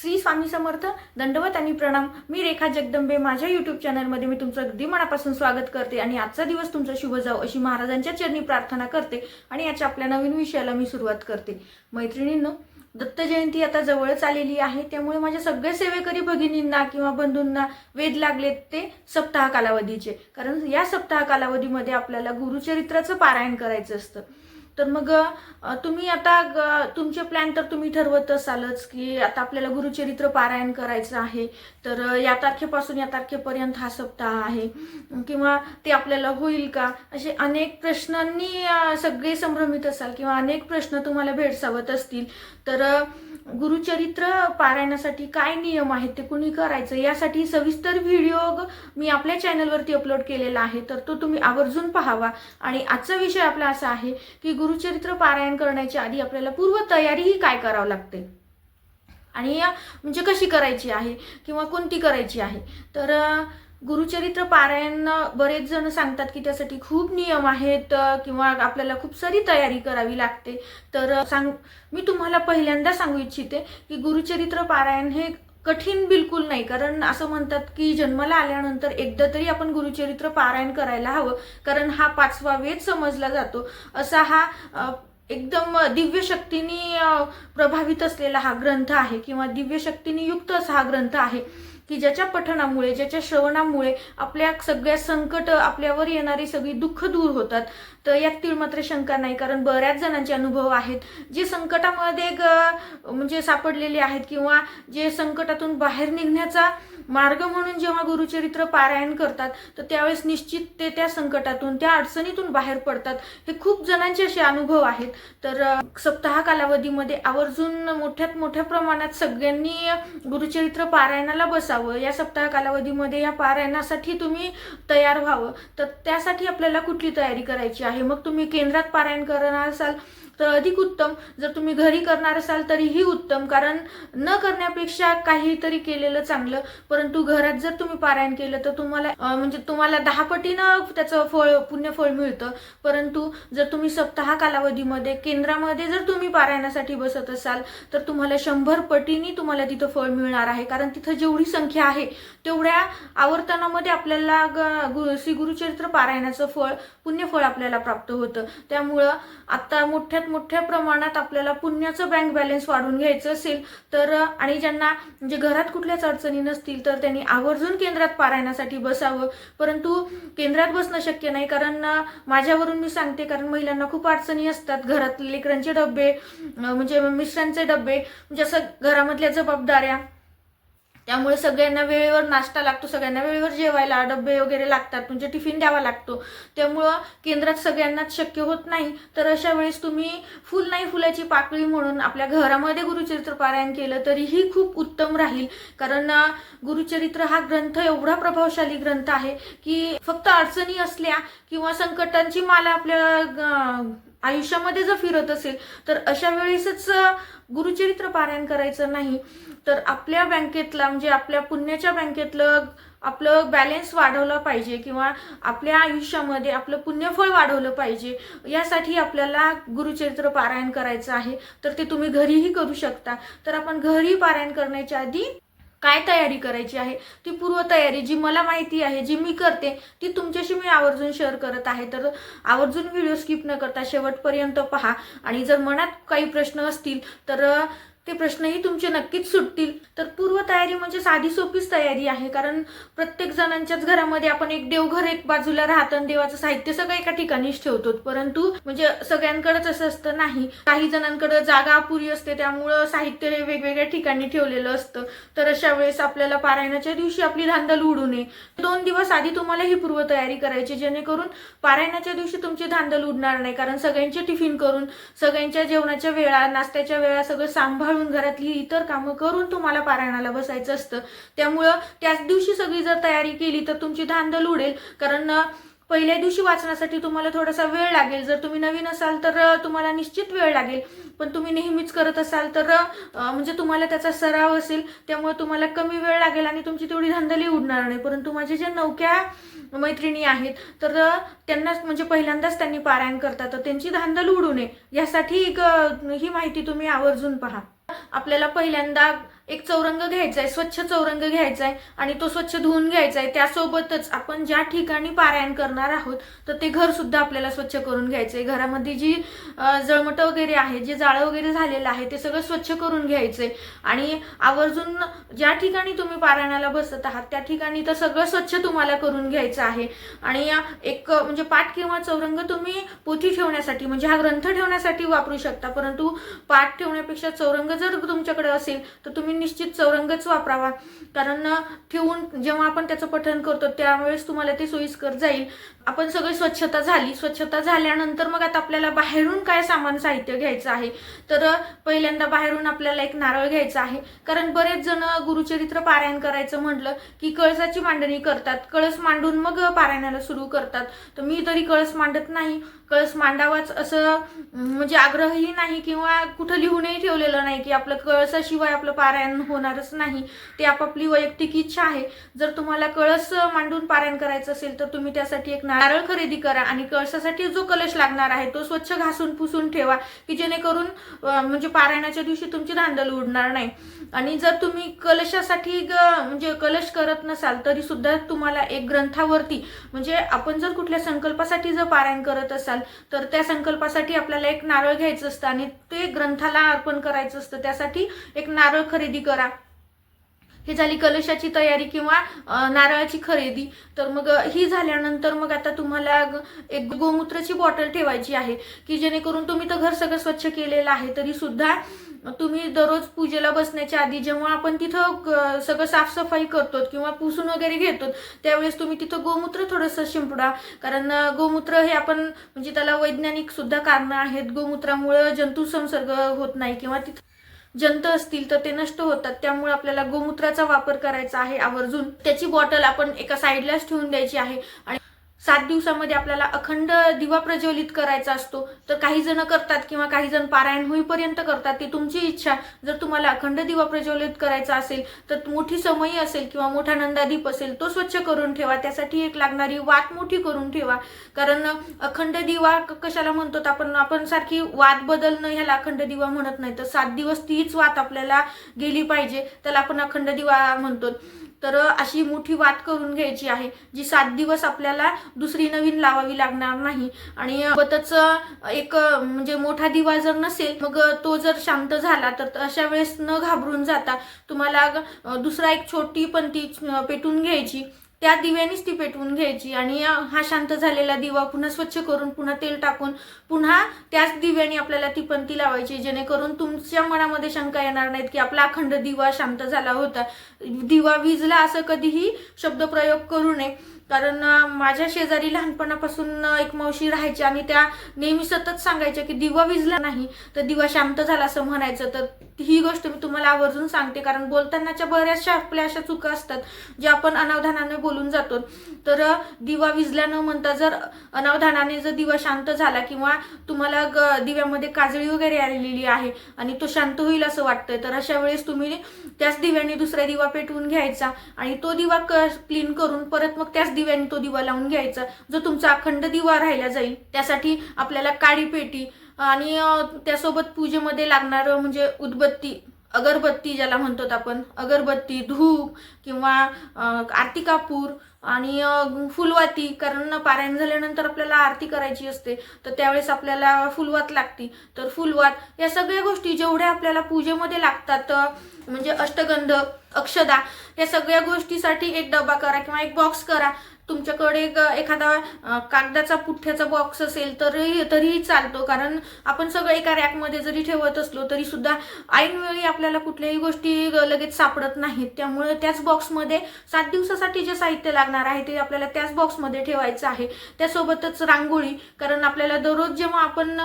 श्री स्वामी समर्थ दंडवत आणि प्रणाम. मी रेखा जगदंबे माझ्या युट्यूब चॅनलमध्ये मी तुमचं अगदी मनापासून स्वागत करते आणि आजचा दिवस तुमचा शुभ जाऊ अशी महाराजांच्या चरणी प्रार्थना करते आणि याच्या आपल्या नवीन विषयाला मी सुरुवात करते. मैत्रिणींनो दत्त जयंती आता जवळच आलेली आहे त्यामुळे माझ्या सगळ्या सेवेकरी भगिनींना किंवा बंधूंना वेध लागलेत ते सप्ताह कालावधीचे. कारण या सप्ताह कालावधीमध्ये आपल्याला गुरुचरित्राचं पारायण करायचं असतं. तर मग तुम्ही आता तुमचे प्लॅन तर तुम्ही ठरवत असालच की आता आपल्याला गुरुचरित्र पारायण करायचं आहे. तर या तारखेपासून या तारखेपर्यंत हा सप्ताह आहे. किंवा ते आपल्याला होईल का? असे अनेक प्रश्नांनी सगळे संभ्रमित असाल किंवा अनेक प्रश्न तुम्हाला भेडसावत असतील. तर गुरुचरित्र पारायणासाठी काय नियम आहेत ते कुणी करायचं? यासाठी सविस्तर व्हिडिओ मी आपल्या चॅनलवरती अपलोड केलेला आहे तर तो तुम्ही आवर्जून पाहावा. आणि आजचा विषय आपला असा आहे की गुरुचरित्र पारायण करण्याच्या आधी आपल्याला पूर्व तयारीही काय करावं लागते? आणि म्हणजे कशी करायची आहे किंवा कोणती करायची आहे? तर गुरुचरित्र पारायण बरेच जण सांगतात की त्यासाठी खूप नियम आहेत किंवा आपल्याला खूप सारी तयारी करावी लागते. तर सांग मी तुम्हाला पहिल्यांदा सांगू इच्छिते की गुरुचरित्र पारायण हे कठीण बिलकुल नाही. कारण असं म्हणतात की जन्माला आल्यानंतर एकदा तरी आपण गुरुचरित्र पारायण करायला हवं. कारण हा पाचवा वेद समजला जातो. असा हा एकदम दिव्य शक्तीने प्रभावित असलेला हा ग्रंथ आहे किंवा दिव्य शक्तीने युक्त असा हा ग्रंथ आहे. की ज्याच्या पठणामुळे ज्याच्या श्रवणामुळे आपल्या सगळ्या संकट आपल्यावर येणारी सगळी दुःख दूर होतात. तर यात तीळ मात्र शंका नाही कारण बऱ्याच जणांचे अनुभव आहेत जे संकटामध्ये म्हणजे सापडलेले आहेत किंवा जे संकटातून बाहेर निघण्याचा मार्ग म्हणून जेव्हा गुरुचरित्र पारायण करतात तर त्यावेळेस निश्चित ते त्या संकटातून त्या अडचणीतून बाहेर पडतात. हे खूप जणांचे असे अनुभव आहेत. तर सप्ताह कालावधीमध्ये आवर्जून मोठ्यात मोठ्या प्रमाणात सगळ्यांनी गुरुचरित्र पारायणाला बसावं. या सप्ताह कालावधीमध्ये या पारायणासाठी तुम्ही तयार व्हावं. तर त्यासाठी आपल्याला कुठली तयारी करायची आहे? मग तुम्ही केंद्रात पारायण करणार असाल तर अधिक उत्तम. जर तुम्ही घरी करणार असाल तरीही उत्तम. कारण न करण्यापेक्षा काहीतरी केलेलं चांगलं. परंतु घरात जर तुम्ही पारायण केलं तर तुम्हाला म्हणजे तुम्हाला दहा पटीनं त्याचं फळ पुण्यफळ मिळतं. परंतु जर तुम्ही सप्ताह कालावधीमध्ये केंद्रामध्ये जर तुम्ही पारायणासाठी बसत असाल तर तुम्हाला शंभर पटीनी तुम्हाला तिथं फळ मिळणार आहे. कारण तिथं जेवढी संख्या आहे तेवढ्या आवर्तनामध्ये आपल्याला ग- श्री गुरुचरित्र पारायणाचं फळ पुण्यफळ आपल्याला प्राप्त होतं. त्यामुळं आता मोठ्यात मोठ्या प्रमाणात आपल्याला पुण्याचं बँक बॅलन्स वाढवून घ्यायचं असेल तर आणि ज्यांना म्हणजे घरात कुठल्याच अडचणी नसतील तर त्यांनी आवर्जून केंद्रात पारायणासाठी बसावं. परंतु केंद्रात बसणं शक्य नाही कारण माझ्यावरून मी सांगते कारण महिलांना खूप अडचणी असतात. घरात लेकरांचे डबे म्हणजे मिस्टरांचे डबे म्हणजे असं घरामधल्या जबाबदाऱ्या त्यामुळे सगळ्यांना वेळेवर नाश्ता लागतो सगळ्यांना वेळेवर जेवायला डबे वगैरे लागतात म्हणजे टिफिन द्यावा लागतो. त्यामुळं केंद्रात सगळ्यांनाच शक्य होत नाही तर अशा वेळेस तुम्ही फुल नाही फुलाची पाकळी म्हणून आपल्या घरामध्ये गुरुचरित्र पारायण केलं तरीही खूप उत्तम राहील. कारण गुरुचरित्र हा ग्रंथ एवढा प्रभावशाली ग्रंथ आहे की फक्त अडचणी असल्या किंवा संकटांची माला आपल्या आयुष्यामध्ये जर फिरत असेल तर अशा वेळेसच गुरुचरित्र पारायण करायचं नाही. तर आपल्या बँकेतला म्हणजे आपल्या पुण्याच्या बँकेतलं आपलं बॅलन्स वाढवलं पाहिजे किंवा आपल्या आयुष्यामध्ये आपलं पुण्यफळ वाढवलं पाहिजे यासाठी आपल्याला गुरुचरित्र पारायण करायचं आहे. तर ते तुम्ही घरीही करू शकता. तर आपण घरी पारायण करण्याच्या आधी काय तयारी करायची आहे? ती पूर्वतयारी जी मला माहिती आहे जी मी करते ती तुमच्याशी मी आवर्जून शेअर करत आहे. तर आवर्जून व्हिडिओ स्किप न करता शेवटपर्यंत पहा. आणि जर मनात काही प्रश्न असतील तर ते प्रश्नही तुमचे नक्कीच सुटतील. तर पूर्वतयारी म्हणजे साधी सोपीच तयारी आहे. कारण प्रत्येक जणांच्याच घरामध्ये आपण एक देवघर एक बाजूला राहतं आणि देवाचं साहित्य सगळं एका ठिकाणीच ठेवतो. परंतु म्हणजे सगळ्यांकडेच असं असतं नाही. काही जणांकडे जागा अपुरी असते. त्यामुळं साहित्य हे वेगवेगळ्या ठिकाणी ठेवलेलं असतं. तर अशा वेळेस आपल्याला पारायणाच्या दिवशी आपली धांदल उडू नये. दोन दिवस आधी तुम्हाला ही पूर्वतयारी करायची जेणेकरून पारायणाच्या दिवशी तुमची धांदल उडणार नाही. कारण सगळ्यांचे टिफिन करून सगळ्यांच्या जेवणाच्या वेळा नाश्त्याच्या वेळा सगळं सांभाळून घरातली इतर कामं करून तुम्हाला पारायणाला बसायचं असतं. त्यामुळं त्याच दिवशी सगळी जर तयारी केली तर तुमची धांदल उडेल. कारण पहिल्या दिवशी वाचनासाठी तुम्हाला थोडासा वेळ लागेल. जर तुम्ही नवीन असाल तर तुम्हाला निश्चित वेळ लागेल. पण तुम्ही नेहमीच करत असाल तर म्हणजे तुम्हाला त्याचा सराव असेल. त्यामुळे तुम्हाला कमी वेळ लागेल आणि तुमची तेवढी धांदली उडणार नाही. परंतु माझे जे नौक्या मैत्रिणी आहेत तर त्यांना म्हणजे पहिल्यांदाच त्यांनी पारायण करतात. तर त्यांची धांदल उडू नये. यासाठी एक ही माहिती तुम्ही आवर्जून पहा. आपल्याला पहिल्यांदा एक चौरंग घ्यायचा आहे स्वच्छ चौरंग घ्यायचा आहे आणि तो स्वच्छ धुवून घ्यायचा आहे त्यासोबतच आपण ज्या ठिकाणी पारायण करणार आहोत तर ते घर सुद्धा आपल्याला स्वच्छ करून घ्यायचं आहे घरामध्ये जी जळमट जळमटं वगैरे आहे जे जाळं वगैरे झालेलं आहे ते सगळं स्वच्छ करून घ्यायचं आहे आणि आवर्जून ज्या ठिकाणी तुम्ही पारायणाला बसत आहात त्या ठिकाणी तर सगळं स्वच्छ तुम्हाला करून घ्यायचं आहे. आणि एक म्हणजे पाठ किंवा चौरंग तुम्ही पोथी ठेवण्यासाठी म्हणजे हा ग्रंथ ठेवण्यासाठी वापरू शकता. परंतु पाठ ठेवण्यापेक्षा चौरंग जर तुमच्याकडे असेल तर तुम्ही निश्चित चौरंगच वापरावा. कारण ठेवून जेव्हा आपण त्याचं पठण करतो त्यावेळेस तुम्हाला ते सोयीस्कर जाईल. आपण सगळी स्वच्छता झाली. स्वच्छता झाल्यानंतर मग आता आपल्याला बाहेरून काय सामान साहित्य घ्यायचं आहे? तर पहिल्यांदा बाहेरून आपल्याला एक नारळ घ्यायचा आहे. कारण बरेच जण गुरुचरित्र पारायण करायचं म्हटलं की कळसाची मांडणी करतात. कळस मांडून मग पारायणाला सुरू करतात. तर मी तरी कळस मांडत नाही. कळस मांडावाच असं म्हणजे आग्रहही नाही किंवा कुठं लिहूनही ठेवलेलं नाही की आपलं कळसाशिवाय आपलं पारायण होणारच नाही. ते आपापली वैयक्तिक इच्छा आहे. जर तुम्हाला कळस मांडून पारायण करायचं असेल तर तुम्ही त्यासाठी एक नारळ नारळ खरेदी करा आणि कळसासाठी जो कलश लागणार आहे तो स्वच्छ घासून पुसून ठेवा की जेणेकरून म्हणजे पारायणाच्या दिवशी तुमची धांदल उडणार नाही. आणि जर तुम्ही कलशासाठी ग- म्हणजे कलश करत नसाल तरी सुद्धा तुम्हाला एक ग्रंथावरती म्हणजे आपण जर कुठल्या संकल्पासाठी जर पारायण करत असाल तर त्या संकल्पासाठी आपल्याला एक नारळ घ्यायचं असतं आणि ते ग्रंथाला अर्पण करायचं असतं. त्यासाठी एक नारळ खरेदी करा. ही झाली कलशाची तयारी किंवा नारळाची खरेदी. तर मग ही झाल्यानंतर मग आता तुम्हाला ग- एक गोमूत्राची बॉटल ठेवायची आहे की जेणेकरून तुम्ही तर घर सगळं स्वच्छ केलेलं आहे तरी सुद्धा तुम्ही दररोज पूजेला बसण्याच्या आधी जेव्हा आपण तिथं क- सगळं साफसफाई करतो किंवा पुसून वगैरे घेतो त्यावेळेस तुम्ही तिथं गोमूत्र थोडंसं शिंपडा. कारण गोमूत्र हे आपण म्हणजे त्याला वैज्ञानिक सुद्धा कारणं आहेत. गोमूत्रामुळं जंतू संसर्ग होत नाही किंवा तिथं जंत असतील तर ते नष्ट होतात. त्यामुळे आपल्याला गोमूत्राचा वापर करायचा आहे आवर्जून. त्याची बॉटल आपण एका साईडलाच ठेवून द्यायची आहे. आणि सात दिवसामध्ये आपल्याला अखंड दिवा प्रज्वलित करायचा असतो. तर काही जण करतात किंवा काही जण पारायण होईपर्यंत करतात. ती तुमची इच्छा. जर तुम्हाला अखंड दिवा प्रज्वलित करायचा असेल तर मोठी समयी असेल किंवा मोठा नंदादीप असेल तो स्वच्छ करून ठेवा. त्यासाठी एक लागणारी वात मोठी करून ठेवा. कारण अखंड दिवा कशाला म्हणतो? आपण आपण सारखी वात बदलणं ह्याला अखंड दिवा म्हणत नाही. तर सात दिवस तीच वात आपल्याला गेली पाहिजे. त्याला आपण अखंड दिवा म्हणतो. तर अशी मोठी वात करून घ्यायची आहे जी सात दिवस आपल्याला दुसरी नवीन लावावी लागणार नाही. आणि सोबतच एक म्हणजे मोठा दिवा जर नसेल मग तो जर शांत झाला तर अशा वेळेस न घाबरून जाता तुम्हाला दुसरा एक छोटी पण ती पेटून घ्यायची. त्या दिव्यानेच ती पेटवून घ्यायची आणि हा शांत झालेला दिवा पुन्हा स्वच्छ करून पुन्हा तेल टाकून पुन्हा त्याच दिव्याने आपल्याला ती पंती लावायची जेणेकरून तुमच्या मनामध्ये शंका येणार नाहीत की आपला अखंड दिवा शांत झाला होता. दिवा विजला असं कधीही शब्दप्रयोग करू नये. कारण माझ्या शेजारी लहानपणापासून एक मावशी राहायची आणि त्या नेहमी सतत सांगायच्या की दिवा विजला नाही तर दिवा शांत झाला असं म्हणायचं. तर ही गोष्ट मी तुम्हाला आवर्जून सांगते कारण बोलतानाच्या बऱ्याचशा आपल्या अशा चुका असतात ज्या आपण अनावधानाने बोलून जातो. तर दिवा विजला न म्हणता जर अनावधानाने जर दिवा शांत झाला किंवा तुम्हाला ग- दिव्यामध्ये काजळी वगैरे आलेली आहे आणि तो शांत होईल असं वाटतंय तर अशा वेळेस तुम्ही त्याच दिव्याने दुसरा दिवा पेटवून घ्यायचा आणि तो दिवा क्लीन करून परत मग त्याच दिव्याने तो दिवा लावून घ्यायचा. जो तुमचा अखंड दिवा राहिला जाईल त्यासाठी आपल्याला काळी पेटी आणि त्यासोबत पूजेमध्ये लागणारं म्हणजे उदबत्ती अगरबत्ती ज्याला म्हणतो आपण अगरबत्ती धूप किंवा आरती कापूर आणि फुलवाती कारण पारायण झाल्यानंतर आपल्याला आरती करायची असते तर त्यावेळेस आपल्याला फुलवात लागती. तर फुलवात या सगळ्या गोष्टी जेवढ्या आपल्याला पूजेमध्ये लागतात म्हणजे अष्टगंध अक्षदा या सगळ्या गोष्टीसाठी एक डबा करा किंवा एक बॉक्स करा तुमच्याकडे एक एखादा कागदाचा पुठ्ठ्याचा बॉक्स असेल तरी तरीही चालतो. कारण आपण सगळं एका रॅकमध्ये जरी ठेवत असलो तरी सुद्धा ऐनवेळी आपल्याला कुठल्याही गोष्टी लगेच सापडत नाहीत. त्यामुळे त्याच बॉक्समध्ये सात दिवसासाठी जे साहित्य लागणार आहे ते आपल्याला त्याच बॉक्समध्ये ठेवायचं आहे. त्यासोबतच रांगोळी कारण आपल्याला दररोज जेव्हा आपण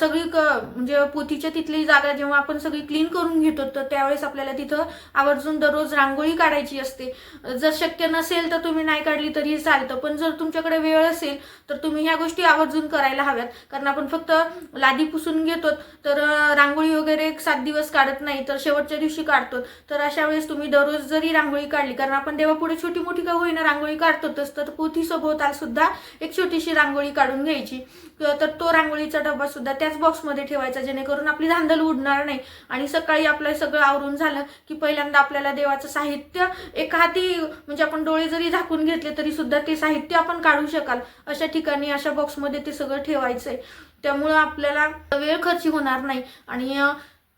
सगळी क म्हणजे पोथीच्या तिथली जागा जेव्हा आपण सगळी क्लीन करून घेतो तर त्यावेळेस आपल्याला तिथं आवर्जून दररोज रांगोळी काढायची असते. जर शक्य नसेल तर तुम्ही नाही काढली तरी चालतं. पण जर तुमच्याकडे वेळ असेल तर तुम्ही ह्या गोष्टी आवर्जून करायला हव्यात. कारण आपण फक्त लादी पुसून घेतो तर रांगोळी वगैरे एक सात दिवस काढत नाही तर शेवटच्या दिवशी काढतो. तर अशा वेळेस तुम्ही दररोज जरी रांगोळी काढली कारण आपण देवापुढे छोटी मोठी का होईना रांगोळी काढतोच तर पोथी सभोवताल सुद्धा एक छोटीशी रांगोळी काढून घ्यायची. तर तो रांगोळीचा डबा सुद्धा त्याच बॉक्समध्ये ठेवायचा जेणेकरून आपली धांदल उडणार नाही. आणि सकाळी आपलं सगळं आवरून झालं की पहिल्यांदा आपल्याला देवाचं साहित्य एक हाती म्हणजे आपण डोळे जरी झाकून घेतले तरी सुद्धा ते साहित्य आपण काढू शकाल. अशा ठिकाणी अशा बॉक्समध्ये ते सगळं ठेवायचंय. त्यामुळं आपल्याला वेळ खर्ची होणार नाही. आणि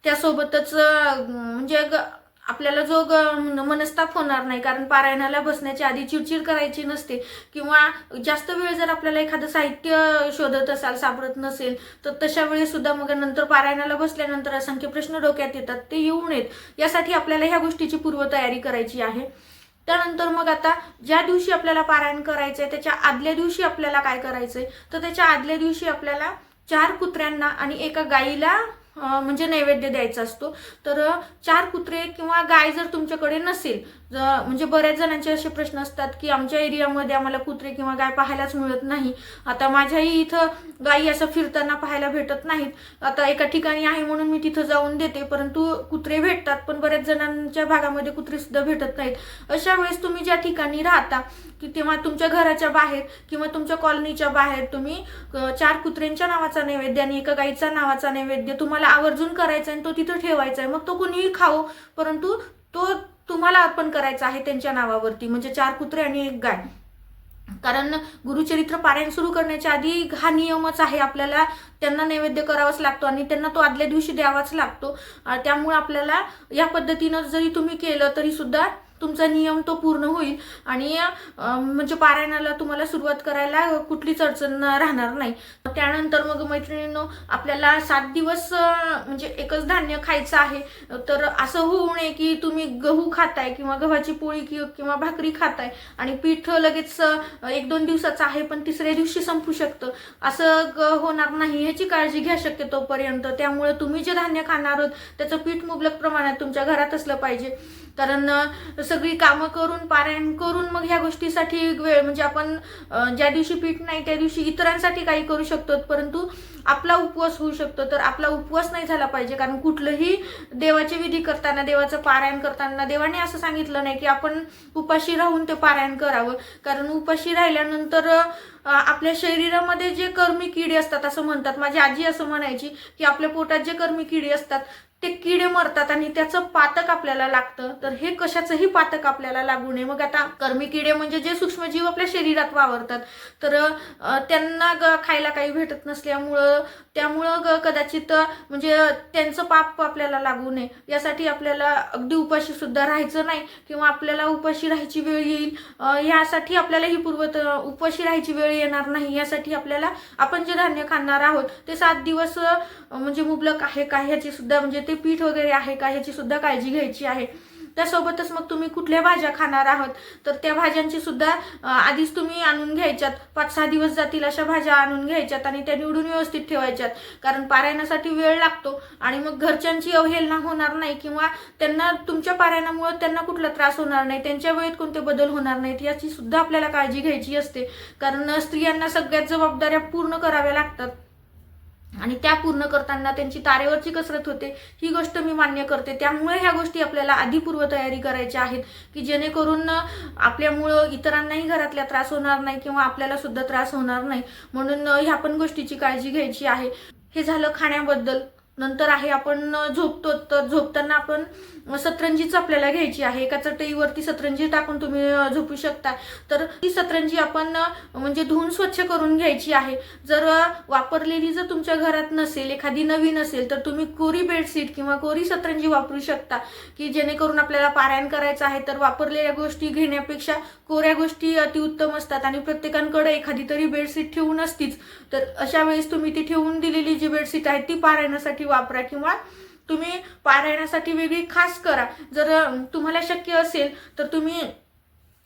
त्यासोबतच म्हणजे ग- आपल्याला जो ग- मनस्ताप होणार नाही. कारण पारायणाला बसण्याच्या आधी चिडचिड करायची नसते. किंवा जास्त वेळ जर आपल्याला एखादं साहित्य शोधत असाल सापडत नसेल तर तशा वेळेसुद्धा मग नंतर पारायणाला बसल्यानंतर असंख्य प्रश्न डोक्यात येतात. ते येऊ नयेत. यासाठी आपल्याला ह्या गोष्टीची पूर्वतयारी करायची आहे. त्यानंतर मग आता ज्या दिवशी आपल्याला पारायण करायचंय त्याच्या आदल्या दिवशी आपल्याला काय करायचंय? तर त्याच्या आदल्या दिवशी आपल्याला चार कुत्र्यांना आणि एका गाईला म्हणजे नैवेद्य द्यायचा असतो. तर चार कुत्रे किंवा गाय जर तुमच्याकडे नसेल म्हणजे बऱ्याच जणांचे असे प्रश्न असतात की आमच्या एरियामध्ये आम्हाला कुत्रे किंवा गाय पाहायलाच मिळत नाही. आता माझ्याही इथं गायी असं फिरताना पाहायला भेटत नाहीत. आता एका ठिकाणी आहे म्हणून मी तिथं जाऊन देते परंतु कुत्रे भेटतात पण बऱ्याच जणांच्या भागामध्ये कुत्रे सुद्धा भेटत नाहीत. अशा वेळेस तुम्ही ज्या ठिकाणी राहता की तेव्हा तुमच्या घराच्या बाहेर किंवा तुमच्या कॉलनीच्या बाहेर तुम्ही चार कुत्र्यांच्या नावाचा नैवेद्य आणि एका गाईचा नावाचा नैवेद्य तुम्हाला आवर्जून करायचा आहे आणि तो तिथं ठेवायचा आहे. मग तो कुणीही खाओ परंतु तो तुम्हाला अर्पण करायचा आहे त्यांच्या नावावरती. म्हणजे चार कुत्रे आणि एक गाय. कारण गुरुचरित्र पारायण सुरू करण्याच्या आधी हा नियमच आहे. आपल्याला त्यांना नैवेद्य करावाच लागतो आणि त्यांना तो आदल्या दिवशी द्यावाच लागतो. त्यामुळे आपल्याला या पद्धतीनं जरी तुम्ही केलं तरी सुद्धा तुमचा नियम तो पूर्ण होईल. आणि म्हणजे पारायणाला तुम्हाला सुरुवात करायला कुठलीच अडचण राहणार नाही. त्यानंतर मग मैत्रिणींनो आपल्याला सात दिवस म्हणजे एकच धान्य खायचं आहे. तर असं होऊ नये की तुम्ही गहू खाताय किंवा गव्हाची पोळी किंवा भाकरी खाताय आणि पीठ लगेच एक दोन दिवसाचं आहे पण तिसऱ्या दिवशी संपू शकतं. असं ग- होणार नाही ह्याची काळजी घ्या शक्यतोपर्यंत. त्यामुळे तुम्ही जे धान्य खाणार आहोत त्याचं पीठ मुबलक प्रमाणात तुमच्या घरात असलं पाहिजे. कारण सगळी कामं करून पारायण करून मग ह्या गोष्टीसाठी वेळ म्हणजे आपण ज्या दिवशी पीठ नाही त्या दिवशी इतरांसाठी काही करू शकतो परंतु आपला उपवास होऊ शकतो. तर आपला उपवास नाही झाला पाहिजे कारण कुठलंही देवाचे विधी करताना देवाचं पारायण करताना देवाने असं सांगितलं नाही की आपण उपाशी राहून ते पारायण करावं. कारण उपाशी राहिल्यानंतर आपल्या शरीरामध्ये जे कर्मी किडे असतात असं म्हणतात. माझी आजी असं म्हणायची की आपल्या पोटात जे कर्मी किडे असतात ते किडे मरतात आणि त्याचं पातक आपल्याला लागतं. तर हे कशाचंही पातक आपल्याला लागू नये. मग आता कर्मी किडे म्हणजे जे सूक्ष्मजीव आपल्या शरीरात वावरतात. तर त्यांना ग खायला काही भेटत नसल्यामुळं त्यामुळं ग कदाचित म्हणजे त्यांचं पाप आपल्याला लागू नये. यासाठी आपल्याला अगदी उपाशी सुद्धा राहायचं नाही किंवा आपल्याला उपाशी राहायची वेळ येईल. यासाठी आपल्याला ही पूर्वत उपाशी राहायची वेळ येणार नाही. यासाठी आपल्याला आपण जे धान्य खाणार आहोत ते सात दिवस म्हणजे मुबलक आहे का ह्याची सुद्धा म्हणजे ते पीठ वगैरे आहे का ह्याची सुद्धा काळजी घ्यायची आहे. त्यासोबतच मग तुम्ही कुठल्या भाज्या खाणार आहात? तर त्या भाज्यांची सुद्धा आधीच तुम्ही आणून घ्यायच्यात. पाच सहा दिवस जातील अशा भाज्या आणून घ्यायच्यात आणि त्या निवडून व्यवस्थित ठेवायच्यात. कारण पारायणासाठी वेळ लागतो आणि मग घरच्यांची अवहेलना होणार नाही किंवा त्यांना तुमच्या पारायणामुळे त्यांना कुठला त्रास होणार नाही त्यांच्या वेळेत कोणते बदल होणार नाहीत याची सुद्धा आपल्याला काळजी घ्यायची असते. कारण स्त्रियांना सगळ्यात जबाबदाऱ्या पूर्ण कराव्या लागतात. आणि त्या पूर्ण करताना त्यांची तारेवरची कसरत होते ही गोष्ट मी मान्य करते. त्यामुळे ह्या गोष्टी आपल्याला आधी पूर्वतयारी करायच्या आहेत की जेणेकरून आपल्यामुळं इतरांनाही घरातल्या त्रास होणार नाही किंवा आपल्याला सुद्धा त्रास होणार नाही. म्हणून ह्या पण गोष्टीची काळजी घ्यायची आहे. हे झालं खाण्याबद्दल. नंतर आहे आपण झोपतो. तर झोपताना आपण सतरंजीच आपल्याला घ्यायची आहे. एका चटईवरती सतरंजी टाकून तुम्ही झोपू शकता. तर ती सतरंजी आपण म्हणजे धुवून स्वच्छ करून घ्यायची आहे. जर वापरलेली जर तुमच्या घरात नसेल एखादी नवीन असेल तर तुम्ही कोरी बेडशीट किंवा कोरी सतरंजी वापरू शकता. की जेणेकरून आपल्याला पारायण करायचं आहे तर वापरलेल्या गोष्टी घेण्यापेक्षा कोऱ्या गोष्टी अतिउत्तम असतात. आणि प्रत्येकांकडे एखादी तरी बेडशीट ठेवून असतीच. तर अशा वेळेस तुम्ही ती ठेवून दिलेली जी बेडशीट आहे ती पारायणासाठी वापरा किंवा तुम्ही पारायणासाठी वेगळी खास करा. जर तुम्हाला शक्य असेल तर तुम्ही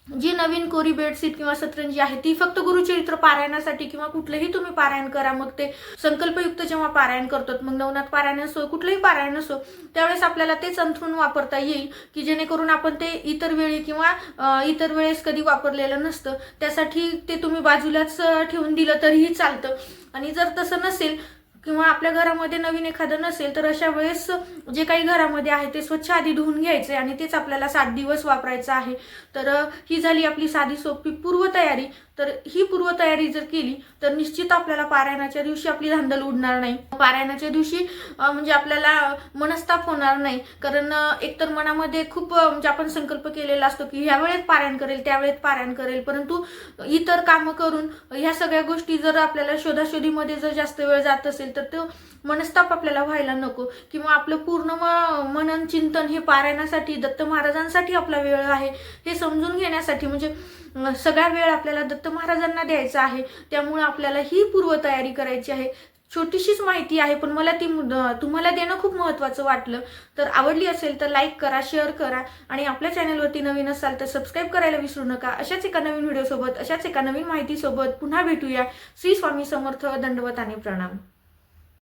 जी नवीन कोरी बेडशीट किंवा सतरंजी आहे ती फक्त गुरुचरित्र पारायणासाठी किंवा कुठलंही तुम्ही पारायण करा. मग ते संकल्पयुक्त जेव्हा पारायण करतात मग नवनाथ पारायण असो कुठलंही पारायण असो त्यावेळेस आपल्याला तेच अंथरून वापरता येईल की जेणेकरून आपण ते इतर वेळी किंवा इतर वेळेस कधी वापरलेलं नसतं. त्यासाठी ते तुम्ही बाजूलाच ठेवून दिलं तरीही चालतं. आणि जर तसं नसेल किंवा आपल्या घरामध्ये नवीन एखादं नसेल तर अशा वेळेस जे काही घरामध्ये आहे ते स्वच्छ आधी धुवून घ्यायचे आणि तेच आपल्याला सात दिवस वापरायचं आहे. तर ही झाली आपली साधी सोपी पूर्वतयारी. तर ही पूर्वतयारी जर केली तर निश्चित आपल्याला पारायणाच्या दिवशी आपली धांदल उडणार नाही. पारायणाच्या दिवशी म्हणजे आपल्याला मनस्ताप होणार नाही. कारण एकतर मनामध्ये खूप म्हणजे आपण संकल्प केलेला असतो की ह्या वेळेत पारायण करेल त्यावेळेत पारायण करेल. परंतु इतर कामं करून ह्या सगळ्या गोष्टी जर आपल्याला शोधाशोधीमध्ये जर जास्त वेळ जात असेल तर तो मनस्ताप आपल्याला व्हायला नको. किंवा आपलं पूर्ण म- मनन चिंतन हे पारायणासाठी दत्त महाराजांसाठी आपला वेळ आहे. हे समजून घेण्यासाठी म्हणजे सगळा वेळ आपल्याला दत्त महाराजांना द्यायचा आहे. त्यामुळे आपल्याला ही पूर्वतयारी करायची आहे. छोटीशीच माहिती आहे पण मला ती तुम्हाला देणं खूप महत्त्वाचं वाटलं. तर आवडली असेल तर लाईक करा शेअर करा. आणि आपल्या चॅनलवरती नवीन असाल तर सबस्क्राईब करायला विसरू नका. अशाच एका नवीन व्हिडिओसोबत अशाच एका नवीन माहितीसोबत पुन्हा भेटूया. श्री स्वामी समर्थ दंडवत आणि प्रणाम.